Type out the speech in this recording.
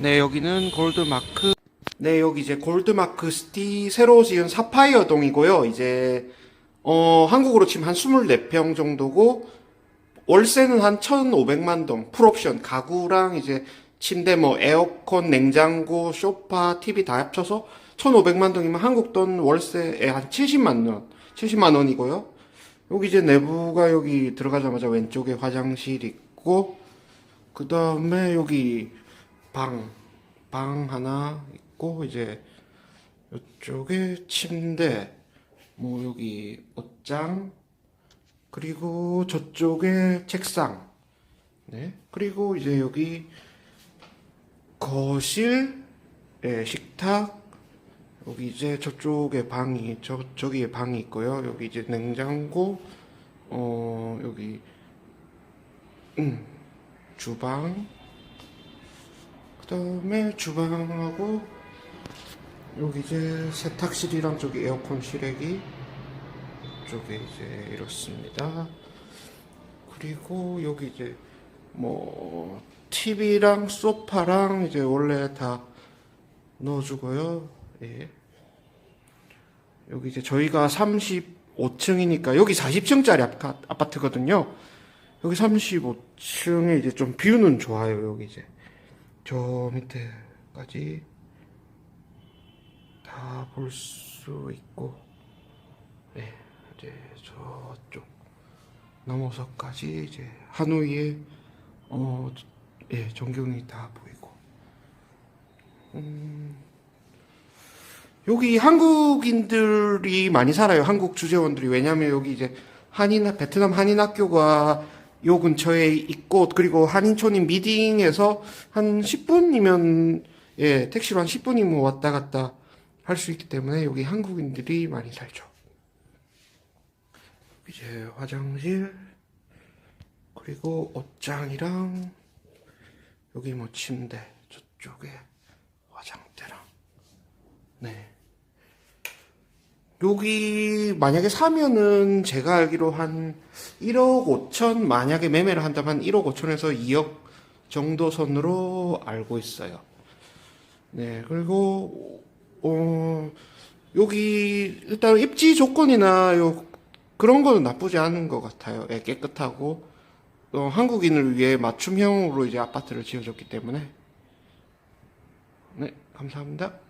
네, 여기는 골드마크. 네, 여기 이제 골드마크 시티 새로 지은 사파이어 동이고요. 이제, 어, 한국으로 치면 한 24평 정도고, 월세는 한 1,500만 동, 풀옵션, 가구랑 이제 침대, 뭐, 에어컨, 냉장고, 소파, TV 다 합쳐서 1,500만 동이면 한국 돈 월세에 한 70만 원, 70만 원이고요. 여기 이제 내부가 여기 들어가자마자 왼쪽에 화장실 있고, 그 다음에 여기 방, 방 하나 있고, 이제 이쪽에 침대, 뭐 여기 옷장, 그리고 저쪽에 책상, 네, 그리고 이제 여기 거실, 예, 식탁, 여기 이제 저쪽에 방이, 저, 저기에 방이 있고요. 여기 이제 냉장고, 어, 여기, 음, 주방, 그 다음에 주방하고, 여기 이제 세탁실이랑 저기 에어컨 실외기, 쪽에 이제 이렇습니다. 그리고 여기 이제 뭐 TV랑 소파랑 이제 원래 다 넣어주고요. 예. 여기 이제 저희가 35층이니까 여기 40층짜리 아파트거든요. 여기 35층에 이제 좀 뷰는 좋아요. 여기 이제 저 밑에까지 다 볼 수 있고, 예, 이제 저쪽 넘어서까지 이제 하노이에 어, 예, 전경이 다 보이고. 음, 여기 한국인들이 많이 살아요. 한국 주재원들이. 왜냐면 여기 이제 한인, 베트남 한인 학교가 요 근처에 있고, 그리고 한인촌인 미딩에서 한 10분이면, 예, 택시로 한 10분이면 왔다 갔다 할 수 있기 때문에 여기 한국인들이 많이 살죠. 이제 화장실, 그리고 옷장이랑, 여기 뭐 침대, 저쪽에 화장대랑, 네. 여기 만약에 사면은 제가 알기로 한 1억 5천 만약에 매매를 한다면 1억 5천에서 2억 정도 선으로 알고 있어요. 네 그리고 어 여기 일단 입지 조건이나 요 그런 거는 나쁘지 않은 것 같아요. 예, 깨끗하고 어, 한국인을 위해 맞춤형으로 이제 아파트를 지어줬기 때문에 네 감사합니다.